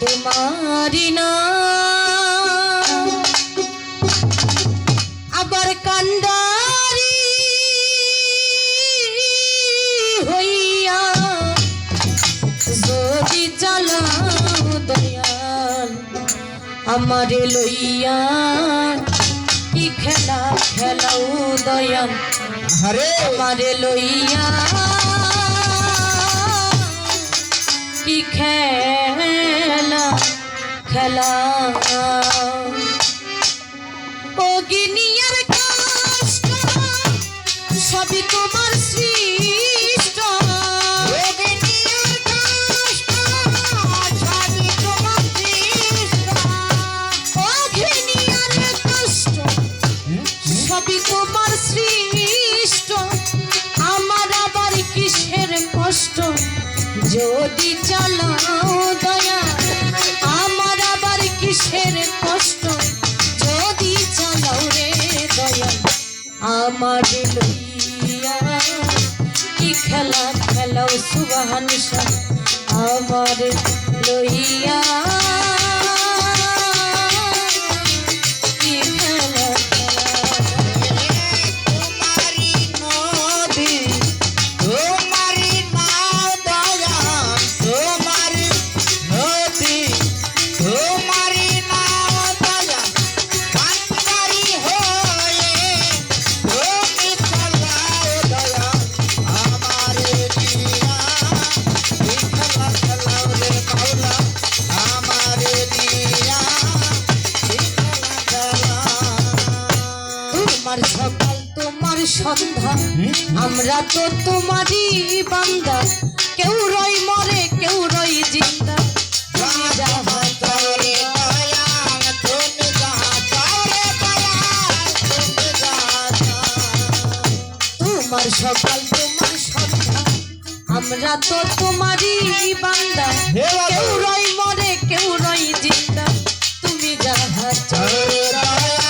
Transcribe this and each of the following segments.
তোমারি না আবার কান্ডারি হইয়া যদি চালাও দয়াল আমারে লইয়া কি খেলা খেলাও দয়াল আমারে লইয়া কি খেলা খেলা ও আবার কষ্ট যদি চালাও রে দয়া আমার লইয়া কি খেলা খেলাও সুবাহান আমার তোমার সকাল তোমার সন্ধ্যা। আমরা তো তোমারই বান্দা। কেউ রই মরে কেউ রই জিন্দা। তোমার সকাল তোমার সন্ধ্যা। আমরা তো তোমারই বান্দা। কেউ রই মরে কেউ রই জিন্দা। তুমি যাহা চাও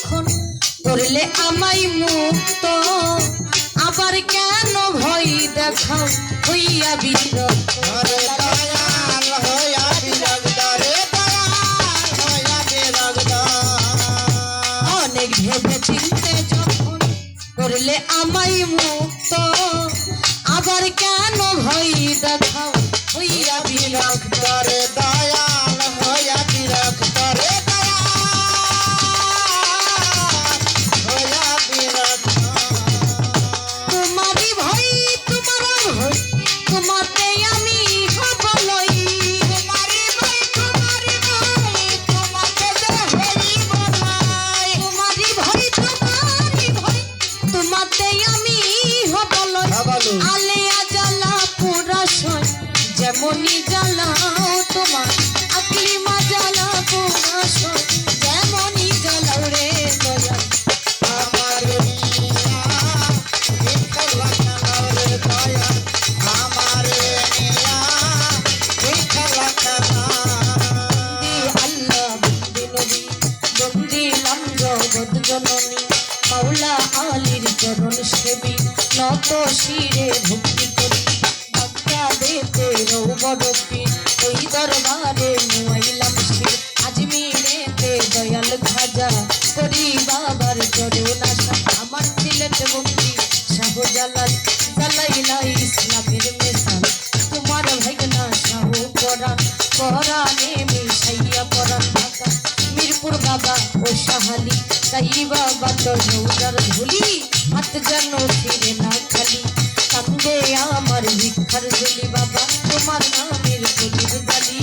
যখন করলে আমায় মুক্ত। আবার কেন ভয় দেখাও? হইয়া বিরক্ত। অনেক ভেবে চিনতে যখন করলে আমায় মুক্ত আবার কেন নত শিরে ভক্তি করি বাক্যা দেতে রৌবরপি ওই দরবারে নুয়াইলাম শির আজমিরেতে দয়াল খাজা করি বাবার চরণ আশা আমার সিলেট বন্দি শাহজালাল জালাইলা ইসলামের মেসাল তোমার ভাইগনা শাহ পরাণ, পরাণে মিশাইয়া পরাণ ঢাকা মিরপুর বাবা ও সাহালি তাই বাবা তো রৌদার ধুলি। হাত যেন ছেড়ে না খালি কান্দে আমার ভিক্ষার জলি বাবা তোমার নামের গলির বালি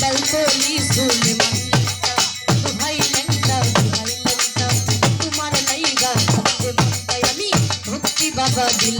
বেলতলি সুলেমান ভাই লেন্টা ভাই লেন্টা তোমার নাইগা থাকতে আমি ভক্তি বাবা দিল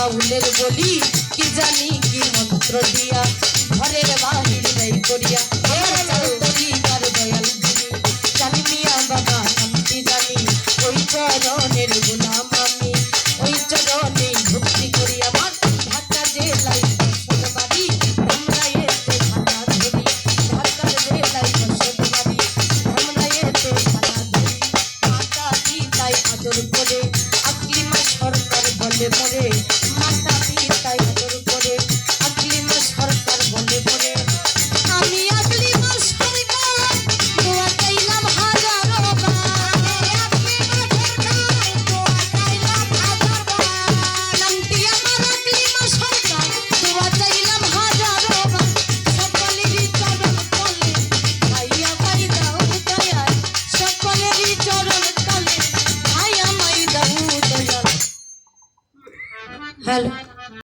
বাউলের বলি কি জানি কি মন্ত্র দিয়া ঘরের বাহির নাই করিয়া। Mata pita y